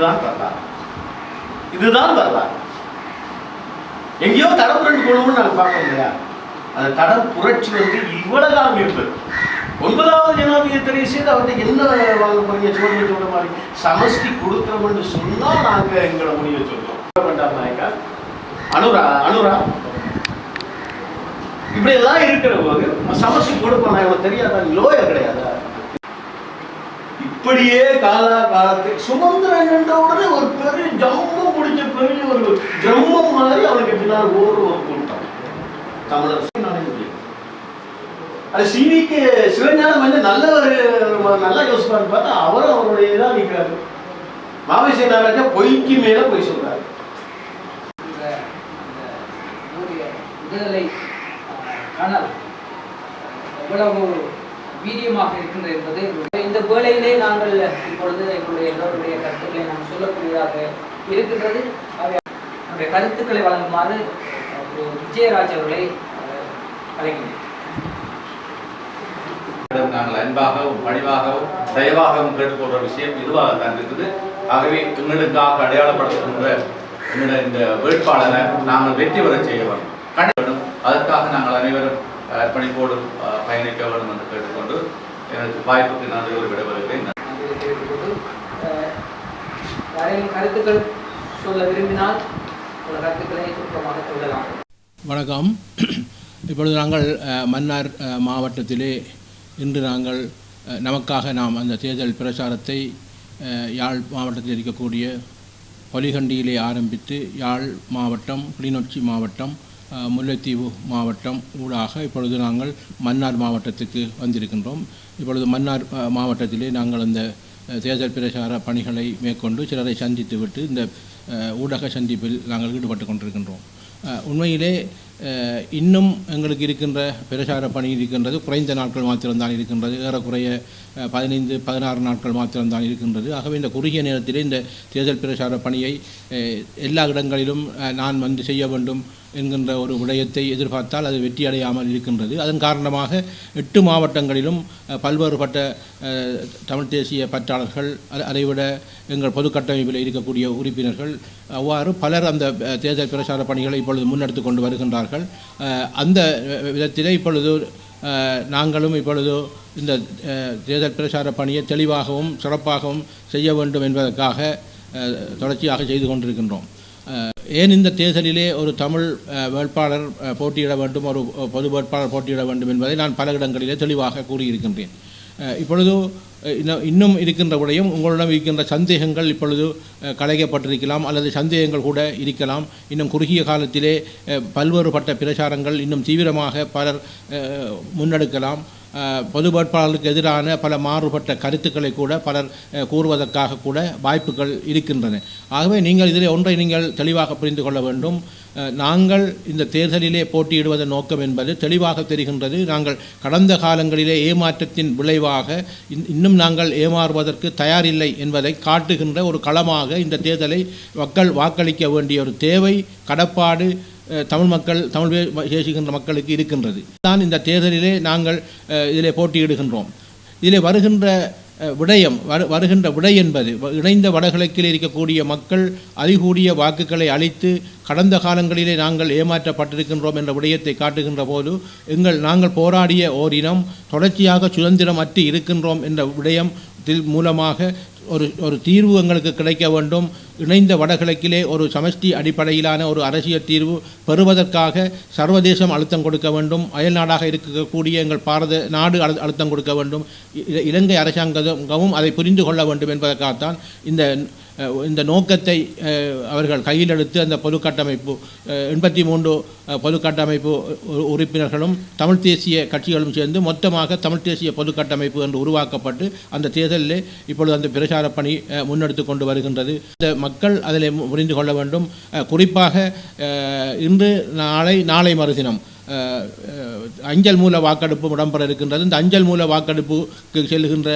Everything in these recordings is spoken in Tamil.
இதுதான் வரலாறு இதுதான் வரலாறு எங்கேயோ தடப்புரண்டு போகணும்னு நாங்கள் பார்க்கணும் இல்லையா? அந்த தட புரட்சி வந்து இவ்வளவு காலம் இருந்தது ஒன்பதாவது ஜனாதிபதி தெரிவு செய்து அவர்கிட்ட என்ன வாங்க போறீங்க? சோழ சொல்ற மாதிரி. சமஷ்டி கொடுக்குறோம்னு சொன்னா நாங்க எங்களை முடிய சொல்றோம் நாயக்கா? அனுரா அனுரா. இப்படி எல்லாம் இருக்கிற போது சமஷ்டி கொடுப்போம். நான் இவனுக்கு தெரியாதா? லோயர் கிடையாதா? இப்படியே காலா காலத்துக்கு சுமந்திரன் என்ற உடனே ஒரு பெரிய ஜம்மம் முடிஞ்ச பெரிய ஒரு ஜம்மம் மாதிரி அவனுக்கு பின்னால் ஓர்வம் ஒரு கூட்டம். தமிழர் நானே அது சிவிக்கு சிவஞானம் வந்து நல்ல ஒரு நல்லா யோசிப்பாரு பார்த்தா அவரும் அவருடைய இதாக நிற்கிறாரு. மாவேசி நாராஜா பொய்க்கு மேல பொய் சொல்றாரு. விடுதலை அஹ், எவ்வளவு வீரியமாக இருக்கின்றது என்பது இந்த வேளையிலே நாங்கள் இப்பொழுது எங்களுடைய எல்லோருடைய கருத்துக்களை நாம் சொல்லக்கூடியதாக இருக்கின்றது. அவை கருத்துக்களை வழங்குமாறு விஜயராஜ் அவர்களை அஹ், அழைக்கின்றேன் நாங்கள் அன்பாகவும் பணிவாகவும் தயவாகவும் கேட்டுக்கொள்ற விஷயம் இதுவாகத்தான் இருக்குது. ஆகவே எங்களுக்காக அடையாளப்படுத்துகின்ற எங்களுடைய இந்த வேட்பாளரை நாங்கள் வெற்றி பெற செய்ய வேண்டும். அதற்காக நாங்கள் அனைவரும் அர்ப்பணிப்போடு பயணிக்க வேண்டும் என்று எனக்கு வாய்ப்புக்கு விடைபெறுகிறேன் கருத்துக்கள் சொல்ல விரும்பினால் கருத்துக்களை சுருக்கமாக சொல்லலாம். வணக்கம். இப்பொழுது நாங்கள் மன்னார் மாவட்டத்திலே இன்று நாங்கள் நமக்காக நாம் அந்த தேர்தல் பிரச்சாரத்தை யாழ் மாவட்டத்தில் இருக்கக்கூடிய பொலிகண்டியிலே ஆரம்பித்து யாழ் மாவட்டம் கிளிநொச்சி மாவட்டம் முல்லைத்தீவு மாவட்டம் ஊடாக இப்பொழுது நாங்கள் மன்னார் மாவட்டத்துக்கு வந்திருக்கின்றோம். இப்பொழுது மன்னார் மாவட்டத்திலே நாங்கள் அந்த தேர்தல் பிரச்சார பணிகளை மேற்கொண்டு சிலரை சந்தித்துவிட்டு இந்த ஊடக சந்திப்பில் நாங்கள் ஈடுபட்டு கொண்டிருக்கின்றோம். உண்மையிலே இன்னும் எங்களுக்கு இருக்கின்ற பிரச்சார பணி இருக்கின்றது குறைந்த நாட்கள் மாத்திரம்தான் இருக்கின்றது. ஏறக்குறைய பதினைந்து பதினாறு நாட்கள் மாத்திரம்தான் இருக்கின்றது. ஆகவே இந்த குறுகிய நேரத்திலே இந்த தேர்தல் பிரச்சார பணியை எல்லா இடங்களிலும் நான் வந்து செய்ய வேண்டும். என்கின்ற ஒரு விடயத்தை எதிர்பார்த்தால் அது வெற்றி அடையாமல் இருக்கின்றது. அதன் காரணமாக எட்டு மாவட்டங்களிலும் பல்வேறுபட்ட தமிழ் தேசிய பற்றாளர்கள் அதைவிட எங்கள் பொது கட்டமைப்பில் இருக்கக்கூடிய உறுப்பினர்கள் அவ்வாறு பலர் அந்த தேர்தல் பிரச்சார பணிகளை இப்பொழுது முன்னெடுத்து கொண்டு வருகின்றார்கள். அந்த விதத்திலே இப்பொழுது நாங்களும் இப்பொழுது இந்த தேர்தல் பிரச்சார பணியை தெளிவாகவும் சிறப்பாகவும் செய்ய வேண்டும் என்பதற்காக தொடர்ச்சியாக செய்து கொண்டிருக்கின்றோம். ஏன் இந்த தேர்தலிலே ஒரு தமிழ் வேட்பாளர் போட்டியிட வேண்டும் ஒரு பொது வேட்பாளர் போட்டியிட வேண்டும் என்பதை நான் பல இடங்களிலே தெளிவாக கூறியிருக்கின்றேன். இப்பொழுது இன்னும் இன்னும் இருக்கின்ற விடையும் உங்களிடம் இருக்கின்ற சந்தேகங்கள் இப்பொழுது அஹ், களையப்பட்டிருக்கலாம் அல்லது சந்தேகங்கள் கூட இருக்கலாம். இன்னும் குறுகிய காலத்திலே பல்வேறுபட்ட பிரச்சாரங்கள் இன்னும் தீவிரமாக பலர் முன்னெடுக்கலாம். பொது வேட்பாளர்களுக்கு எதிரான பல மாறுபட்ட கருத்துக்களை கூட பலர் கூறுவதற்காக கூட வாய்ப்புகள் இருக்கின்றன. ஆகவே நீங்கள் இதில் ஒன்றை நீங்கள் தெளிவாக புரிந்து கொள்ள வேண்டும். நாங்கள் இந்த தேர்தலிலே போட்டியிடுவதன் நோக்கம் என்பது தெளிவாக தெரிகின்றது. நாங்கள் கடந்த காலங்களிலே ஏமாற்றத்தின் விளைவாக இன்னும் நாங்கள் ஏமாறுவதற்கு தயாரில்லை என்பதை காட்டுகின்ற ஒரு களமாக இந்த தேர்தலை மக்கள் வாக்களிக்க வேண்டிய ஒரு தேவை கடப்பாடு தமிழ் மக்கள் தமிழ் பேசுகின்ற மக்களுக்கு இருக்கின்றது. தான் இந்த தேர்தலிலே நாங்கள் இதிலே போட்டியிடுகின்றோம். இதிலே வருகின்ற விடயம் வரு வருகின்ற விடை என்பது இணைந்த வடகிழக்கில் இருக்கக்கூடிய மக்கள் அதிகூடிய வாக்குகளை அளித்து கடந்த காலங்களிலே நாங்கள் ஏமாற்றப்பட்டிருக்கின்றோம் என்ற விடயத்தை காட்டுகின்ற போது எங்கள் நாங்கள் போராடிய ஓரினம் தொடர்ச்சியாக சுதந்திரம் அற்றி இருக்கின்றோம் என்ற விடயம் மூலமாக ஒரு ஒரு தீர்வு எங்களுக்கு கிடைக்க வேண்டும். இணைந்த வடகிழக்கிலே ஒரு சமஷ்டி அடிப்படையிலான ஒரு அரசியல் தீர்வு பெறுவதற்காக சர்வதேசம் அழுத்தம் கொடுக்க வேண்டும். அயல் நாடாக இருக்கக்கூடிய எங்கள் பாரத நாடு அழு- அழுத்தம் கொடுக்க வேண்டும். இ- இலங்கை அரசாங்கமும் அதை புரிந்து கொள்ள வேண்டும் என்பதற்காகத்தான் இந்த இந்த நோக்கத்தை அவர்கள் கையில் எடுத்து அந்த பொது கட்டமைப்பு எண்பத்தி மூன்று பொதுக்கட்டமைப்பு பொது கட்டமைப்பு உறுப்பினர்களும் தமிழ் தேசிய கட்சிகளும் சேர்ந்து மொத்தமாக தமிழ் தேசிய பொது கட்டமைப்பு என்று உருவாக்கப்பட்டு அந்த தேர்தலில் இப்பொழுது அந்த பிரச்சார பணி முன்னெடுத்து கொண்டு வருகின்றது. இந்த மக்கள் அதில் புரிந்து கொள்ள வேண்டும். குறிப்பாக இன்று நாளை நாளை மறுதினம் அஞ்சல் மூல வாக்கெடுப்பு இடம்பெற இருக்கின்றது. இந்த அஞ்சல் மூல வாக்கெடுப்புக்கு செல்கின்ற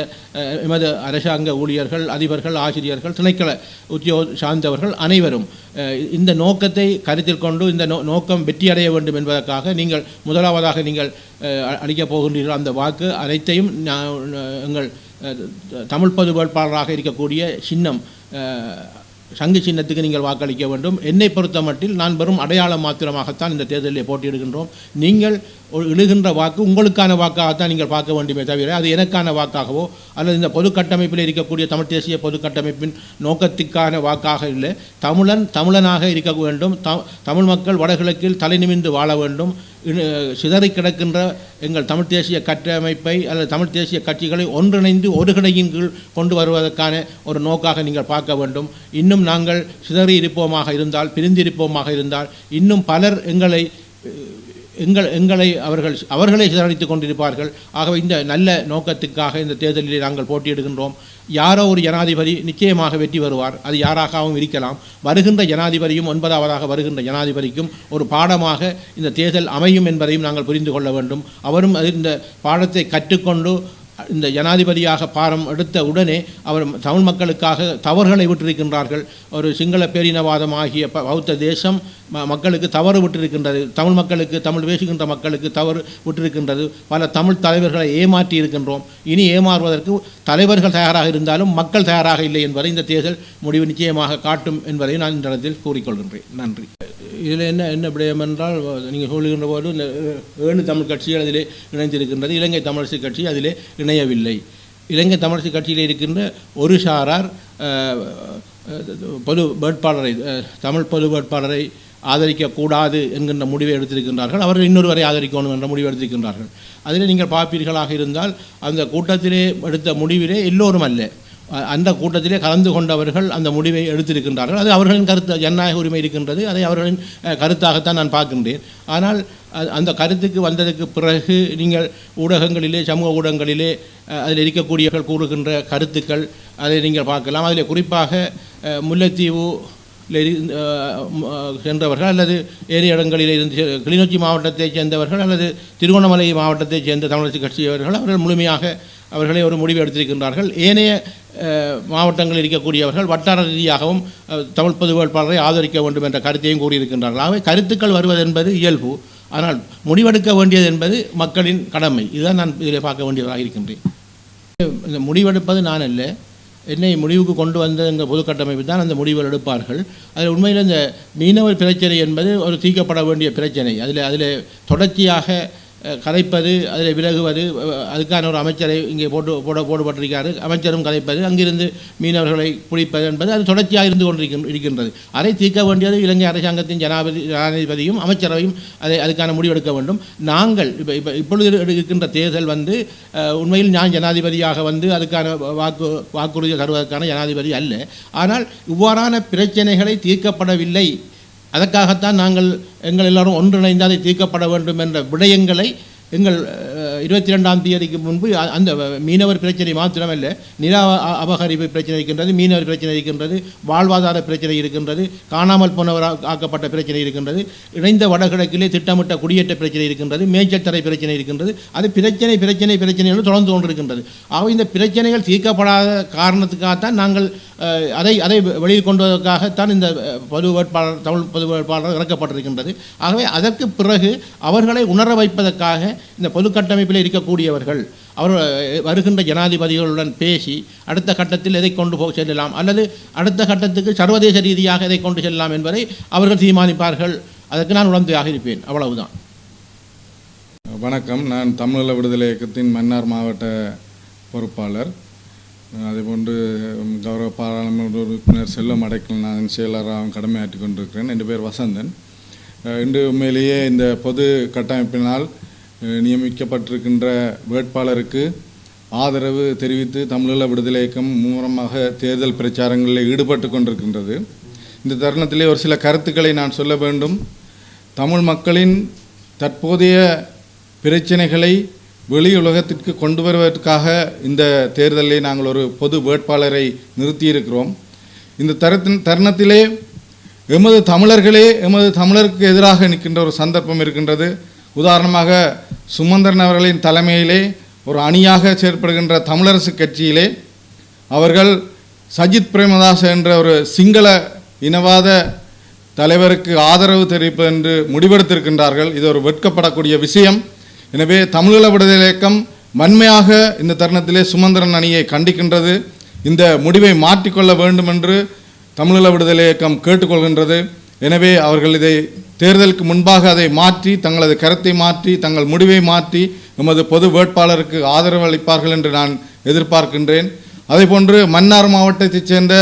எமது அரசாங்க ஊழியர்கள் அதிபர்கள் ஆசிரியர்கள் திணைக்கள உத்தியோ சார்ந்தவர்கள் அனைவரும் இந்த நோக்கத்தை கருத்தில் கொண்டு இந்த நோ நோக்கம் வெற்றியடைய வேண்டும் என்பதற்காக நீங்கள் முதலாவதாக நீங்கள் அளிக்கப் போகின்றீர்கள். அந்த வாக்கு அனைத்தையும் நான், எங்கள் தமிழ் பொது வேட்பாளராக இருக்கக்கூடிய சின்னம் சங்கு சின்னத்துக்கு நீங்கள் வாக்களிக்க வேண்டும். என்னை பொறுத்த மட்டில் நான் வெறும் அடையாளம் மாத்திரமாகத்தான் இந்த தேர்தலில் போட்டியிடுகின்றோம். நீங்கள் ஒரு வாக்கு உங்களுக்கான வாக்காகத்தான் நீங்கள் பார்க்க வேண்டுமே தவிர அது எனக்கான வாக்காகவோ அல்லது இந்த பொது கட்டமைப்பில் இருக்கக்கூடிய தமிழ் தேசிய பொது கட்டமைப்பின் நோக்கத்துக்கான வாக்காக இல்லை. தமிழன் தமிழனாக இருக்க வேண்டும். த தமிழ் மக்கள் வடகிழக்கில் தலைநிமிந்து வாழ வேண்டும். சிதறி கிடக்கின்ற எங்கள் தமிழ் தேசிய கட்டமைப்பை அல்லது தமிழ் தேசிய கட்சிகளை ஒன்றிணைந்து ஒருகிணையின் கீழ் கொண்டு வருவதற்கான ஒரு நோக்காக நீங்கள் பார்க்க வேண்டும். இன்னும் நாங்கள் சிதறி இருப்போமாக இருந்தால் பிரிந்திருப்போமாக இருந்தால் இன்னும் பலர் எங்களை எங்கள் எங்களை அவர்கள் அவர்களை சிதறடித்துக் கொண்டிருப்பார்கள். ஆகவே இந்த நல்ல நோக்கத்துக்காக இந்த தேர்தலில் நாங்கள் போட்டியிடுகின்றோம். யாரோ ஒரு ஜனாதிபதி நிச்சயமாக வெற்றி வருவார் அது யாராகவும் இருக்கலாம். வருகின்ற ஜனாதிபதியும் ஒன்பதாவதாக வருகின்ற ஜனாதிபதிக்கும் ஒரு பாடமாக இந்த தேர்தல் அமையும் என்பதையும் நாங்கள் புரிந்து கொள்ள வேண்டும். அவரும் அது இந்த பாடத்தை கற்றுக்கொண்டு இந்த ஜனாதிபதியாக பாரம் எடுத்த உடனே அவர் தமிழ் மக்களுக்காக தவறுகளை விட்டிருக்கின்றார்கள். ஒரு சிங்கள பேரினவாதம் ஆகிய ப- பௌத்த தேசம் மக்களுக்கு தவறு விட்டிருக்கின்றது. தமிழ் மக்களுக்கு தமிழ் பேசுகின்ற மக்களுக்கு தவறு விட்டிருக்கின்றது. பல தமிழ் தலைவர்களை ஏமாற்றி இருக்கின்றோம். இனி ஏமாறுவதற்கு தலைவர்கள் தயாராக இருந்தாலும் மக்கள் தயாராக இல்லை என்பதை இந்த தேர்தல் முடிவு நிச்சயமாக காட்டும் என்பதை நான் இந்த இடத்தில் கூறிக்கொள்கின்றேன். நன்றி. இதில் என்ன என்ன விடயம் என்றால் நீங்கள் சொல்லுகின்ற போது இந்த ஏழு தமிழ் கட்சிகள் அதிலே இணைந்திருக்கின்றது. இலங்கை தமிழரசு கட்சி அதிலே இணையவில்லை. இலங்கை தமிழரசு கட்சியில் இருக்கின்ற ஒரு சாரார் பொது வேட்பாளரை தமிழ் பொது வேட்பாளரை ஆதரிக்கக்கூடாது என்கின்ற முடிவை எடுத்திருக்கின்றார்கள். அவர்கள் இன்னொருவரை ஆதரிக்கணும் என்ற முடிவை எடுத்திருக்கின்றார்கள். அதில் நீங்கள் பார்ப்பீர்களாக இருந்தால் அந்த கூட்டத்திலே எடுத்த முடிவிலே எல்லோரும் அல்ல. அந்த கூட்டத்திலே கலந்து கொண்டவர்கள் அந்த முடிவை எடுத்திருக்கின்றார்கள். அது அவர்களின் கருத்து ஜனநாயக உரிமை இருக்கின்றது. அதை அவர்களின் கருத்தாகத்தான் நான் பார்க்கின்றேன். ஆனால் அந்த கருத்துக்கு வந்ததுக்கு பிறகு நீங்கள் ஊடகங்களிலே சமூக ஊடகங்களிலே அதில் இருக்கக்கூடியவர்கள் கூறுகின்ற கருத்துக்கள் அதை நீங்கள் பார்க்கலாம். அதில் குறிப்பாக முல்லைத்தீவு சென்றவர்கள் அல்லது ஏரி இடங்களில் இருந்து கிளிநொச்சி மாவட்டத்தைச் சேர்ந்தவர்கள் அல்லது திருவண்ணாமலை மாவட்டத்தைச் சேர்ந்த தமிழரசு கட்சியவர்கள் அவர்கள் முழுமையாக அவர்களை ஒரு முடிவு எடுத்திருக்கின்றார்கள். ஏனைய மாவட்டங்களில் இருக்கக்கூடியவர்கள் வட்டார ரீதியாகவும் தமிழ் பொது வேட்பாளரை ஆதரிக்க வேண்டும் என்ற கருத்தையும் கூறியிருக்கின்றார்கள். ஆகவே கருத்துக்கள் வருவது என்பது இயல்பு. ஆனால் முடிவெடுக்க வேண்டியது என்பது மக்களின் கடமை. இதுதான் நான் இதில் பார்க்க வேண்டியதாக இருக்கின்றேன். இந்த முடிவெடுப்பது நான் அல்ல. என்னை முடிவுக்கு கொண்டு வந்த எங்கள் பொது கட்டமைப்பு தான் அந்த முடிவுகள் எடுப்பார்கள். அதில் உண்மையில் இந்த மீனவர் பிரச்சனை என்பது ஒரு தீர்க்கப்பட வேண்டிய பிரச்சனை. அதில் அதில் தொடர்ச்சியாக கதைப்பது அதில் விலகுவது அதுக்கான ஒரு அமைச்சரை இங்கே போட்டு போட போடப்பட்டிருக்காரு. அமைச்சரும் கதைப்பது அங்கிருந்து மீனவர்களை பிடிப்பது என்பது அது தொடர்ச்சியாக இருந்து கொண்டிருக்கும் இருக்கின்றது. அதை தீர்க்க வேண்டியது இலங்கை அரசாங்கத்தின் ஜனாபதி ஜனாதிபதியும் அமைச்சரவையும் அதை அதுக்கான முடிவெடுக்க வேண்டும். நாங்கள் இப்போ இப்போ இப்பொழுது இருக்கின்ற தேர்தல் வந்து உண்மையில் நான் ஜனாதிபதியாக வந்து அதுக்கான வாக்கு வாக்குறுதி தருவதற்கான ஜனாதிபதி அல்ல. ஆனால் இவ்வாறான பிரச்சனைகளை தீர்க்கப்படவில்லை அதற்காகத்தான் நாங்கள் எங்கள் எல்லாரும் ஒன்றிணைந்து அதை தீர்க்கப்பட வேண்டும் என்ற விடயங்களை எங்கள் இருபத்தி ரெண்டாம் தேதிக்கு முன்பு அந்த மீனவர் பிரச்சனை மாத்திரமல்ல நில அ- அபகரிப்பு பிரச்சனை இருக்கின்றது மீனவர் பிரச்சனை இருக்கின்றது வாழ்வாதார பிரச்சனை இருக்கின்றது காணாமல் போனவர் ஆக்கப்பட்ட பிரச்சனை இருக்கின்றது இணைந்த வடகிழக்கிலே திட்டமிட்ட குடியேற்ற பிரச்சனை இருக்கின்றது மேய்ச்சல் பிரச்சனை இருக்கின்றது அது பிரச்சனை பிரச்சனை பிரச்சனை என்று தொடர்ந்து கொண்டிருக்கின்றது. ஆக இந்த பிரச்சனைகள் தீர்க்கப்படாத காரணத்துக்காகத்தான் நாங்கள் அதை அதை வெளியில் கொண்டு வருவதற்காகத்தான் இந்த பொது வேட்பாளர் தமிழ் பொது வேட்பாளர் இறக்கப்பட்டிருக்கின்றது. ஆகவே அதற்கு பிறகு அவர்களை உணர வைப்பதற்காக இந்த பொது கட்டமைப்பில் இருக்கக்கூடியவர்கள் அவர் வருகின்ற ஜனாதிபதிகளுடன் பேசி அடுத்த கட்டத்தில் எதை கொண்டு போக செல்லலாம்? அல்லது அடுத்த கட்டத்துக்கு சர்வதேச ரீதியாக எதை கொண்டு செல்லலாம் என்பதை அவர்கள் தீர்மானிப்பார்கள். அதற்கு நான் உடந்தையாக இருப்பேன் அவ்வளவுதான். வணக்கம். நான் தமிழக விடுதலை இயக்கத்தின் மன்னார் மாவட்ட பொறுப்பாளர். அதேபோன்று கௌரவ பாராளுமன்ற உறுப்பினர் செல்வம் அடைக்கல் செயலராக கடமையாற்றி கொண்டிருக்கிறேன். என் பேர் வசந்தன். இன்று உண்மையிலேயே இந்த பொது கட்டமைப்பினால் நியமிக்கப்பட்டிருக்கின்ற வேட்பாளருக்கு ஆதரவு தெரிவித்து தமிழீழ விடுதலை இயக்கம் மும்முரமாக தேர்தல் பிரச்சாரங்களில் ஈடுபட்டு கொண்டிருக்கின்றது. இந்த தருணத்திலே ஒரு சில கருத்துக்களை நான் சொல்ல வேண்டும். தமிழ் மக்களின் தற்போதைய பிரச்சனைகளை வெளி உலகத்திற்கு கொண்டு வருவதற்காக இந்த தேர்தலில் நாங்கள் ஒரு பொது வேட்பாளரை நிறுத்தியிருக்கிறோம். இந்த தரத்தின் தருணத்திலே எமது தமிழர்களே எமது தமிழருக்கு எதிராக நிற்கின்ற ஒரு சந்தர்ப்பம் இருக்கின்றது. உதாரணமாக சுமந்திரன் அவர்களின் தலைமையிலே ஒரு அணியாக செயற்படுகின்ற தமிழரசு கட்சியிலே அவர்கள் சஜித் பிரேமதாஸ் என்ற ஒரு சிங்கள இனவாத தலைவருக்கு ஆதரவு தெரிவிப்பது என்று முடிவெடுத்திருக்கின்றார்கள். இது ஒரு வெட்கப்படக்கூடிய விஷயம். எனவே தமிழீழ விடுதலை இயக்கம் வன்மையாக இந்த தருணத்திலே சுமந்திரன் அணியை கண்டிக்கின்றது. இந்த முடிவை மாற்றிக்கொள்ள வேண்டும் என்று தமிழீழ விடுதலை இயக்கம் கேட்டுக்கொள்கின்றது. எனவே அவர்கள் இதை தேர்தலுக்கு முன்பாக அதை மாற்றி தங்களது கருத்தை மாற்றி தங்கள் முடிவை மாற்றி எமது பொது வேட்பாளருக்கு ஆதரவு அளிப்பார்கள் என்று நான் எதிர்பார்க்கின்றேன். அதேபோன்று மன்னார் மாவட்டத்தைச் சேர்ந்த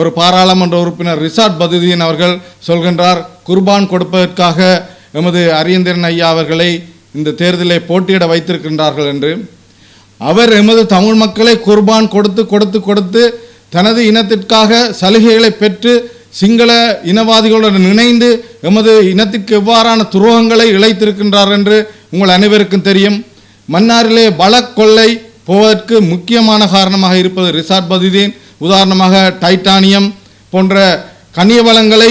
ஒரு பாராளுமன்ற உறுப்பினர் ரிசார்ட் பதுதீன் அவர்கள் சொல்கின்றார் குர்பான் கொடுப்பதற்காக எமது அரியந்திரன் ஐயா அவர்களை இந்த தேர்தலை போட்டியிட வைத்திருக்கின்றார்கள் என்று. அவர் எமது தமிழ் மக்களை குர்பான் கொடுத்து கொடுத்து கொடுத்து தனது இனத்திற்காக சலுகைகளை பெற்று சிங்கள இனவாதிகளுடன் இணைந்து எமது இனத்திற்கு எவ்வாறான துரோகங்களை இழைத்திருக்கின்றார் என்று உங்கள் அனைவருக்கும் தெரியும். மன்னாரிலே கொள்ளை போவதற்கு முக்கியமான காரணமாக இருப்பது ரிசார்ட் பதிதீன் உதாரணமாக டைட்டானியம் போன்ற கனிய வளங்களை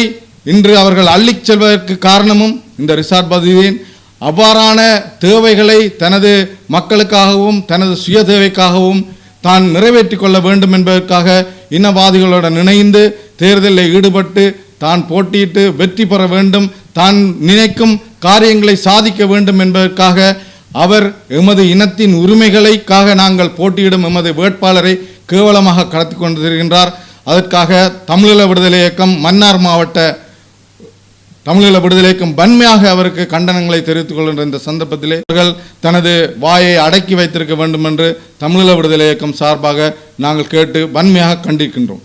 இன்று அவர்கள் அள்ளிச் செல்வதற்கு காரணமும் இந்த ரிசார்ட் பதிதீன். அவ்வாறான தேவைகளை தனது மக்களுக்காகவும் தனது சுய தேவைக்காகவும் தான் நிறைவேற்றிக் கொள்ள வேண்டும் என்பதற்காக இனவாதிகளுடன் இணைந்து தேர்தலில் ஈடுபட்டு தான் போட்டியிட்டு வெற்றி பெற வேண்டும் தான் நினைக்கும் காரியங்களை சாதிக்க வேண்டும் என்பதற்காக அவர் எமது இனத்தின் உரிமைகளைக்காக நாங்கள் போட்டியிடும் எமது வேட்பாளரை கேவலமாக கடத்தி கொண்டிருக்கின்றார். அதற்காக தமிழீழ விடுதலை இயக்கம் மன்னார் மாவட்ட தமிழீழ விடுதலை இயக்கம் வன்மையாக அவருக்கு கண்டனங்களை தெரிவித்துக் கொள்கின்ற இந்த சந்தர்ப்பத்திலே அவர்கள் தனது வாயை அடக்கி வைத்திருக்க வேண்டும் என்று தமிழீழ விடுதலை இயக்கம் சார்பாக நாங்கள் கேட்டு வன்மையாக கண்டிருக்கின்றோம்